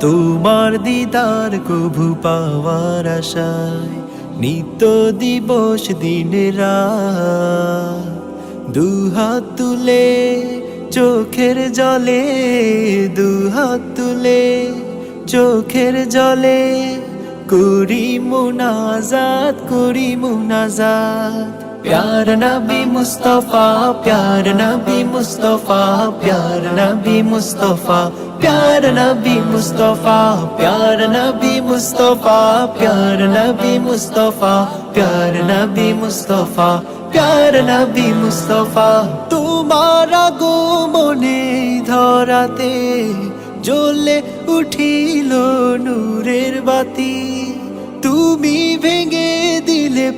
তোমার দিদার কভু পাওয়ার আশায় নিত্য দিবস দিন দুহাত তুলে চোখের জলে, দুহাত তুলে চোখের জলে করি মুনাজাত করি মুনাজাত। प्यार नबी मुस्तफा प्यार नबी मुस्तफा प्यार नबी मुस्तफा प्यार नबी मुस्तफा प्यार नबी मुस्तफा प्यार नबी मुस्तफा प्यार नबी मुस्तफा প্যার নবী মুস্তফা তোমার গো মনে ধরাতে জ্বলে উঠিল নূরের বাতি তুমি ভেঙে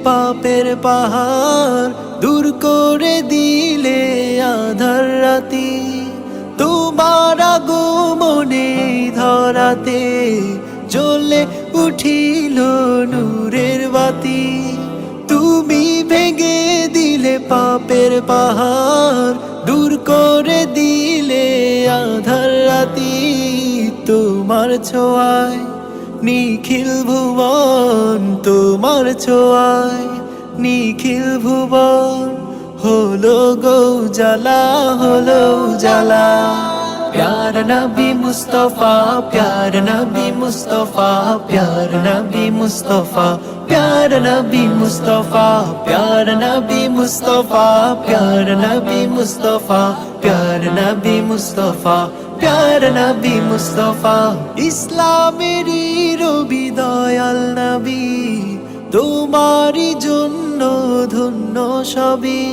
পাপের পাহাড় দূর করে দিলে আধার রাতি। তোমার গো মনে ধরাতে জ্বলে উঠিল নূরের বাতি। তুমি ভেঙে দিলে পাপের পাহাড় দূর করে দিলে আধার রাতি তোমার ছোঁয়ায়। নিখিল ভুবন তোমার ছোঁয়ায়। নিখিল ভুবন হলো গৌ জ্বালা হলো জ্বালা प्यार नबी मुस्तफा प्यार नबी मुस्तफा प्यार नबी मुस्तफा प्यार नबी मुस्तफा प्यार नबी मुस्तफा प्यार नबी मुस्तफा प्यार नबी मुस्तफा প্যার নবী মুস্তফা ইসলামেরই রবি দয়াল নবী তোমারই জন্য ধন্য সবই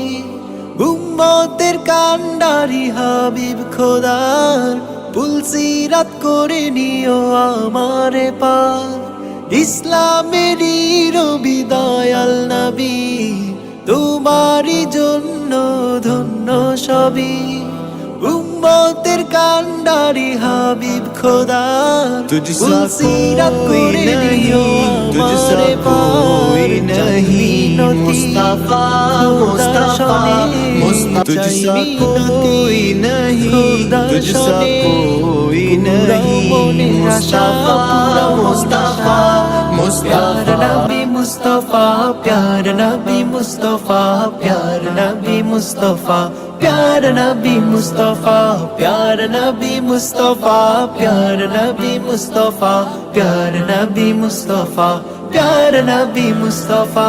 উম্মতের কান্ডারি হাবিব খোদার পুলসিরাত করে নিও আমারে পার। ইসলামের রবি দয়াল নবী তোমারই জন্য ধন্য সবই। উম্মতের কান্ডারি হাবিব খোদা তুজসিরাত করে নিও তুজসা কোই নহি মুস্তাফা মুস্তাফা। तुझसा कोई नहीं तुझसा कोई नहीं मुस्तफा मुस्तफा प्यार मुस्तफा नबी मुस्तफा प्यार नबी मुस्तफा प्यार नबी मुस्तफा प्यार नबी मुस्तफा प्यार नबी मुस्तफा प्यार नबी मुस्तफा प्यार नबी मुस्तफा प्यार नबी मुस्तफा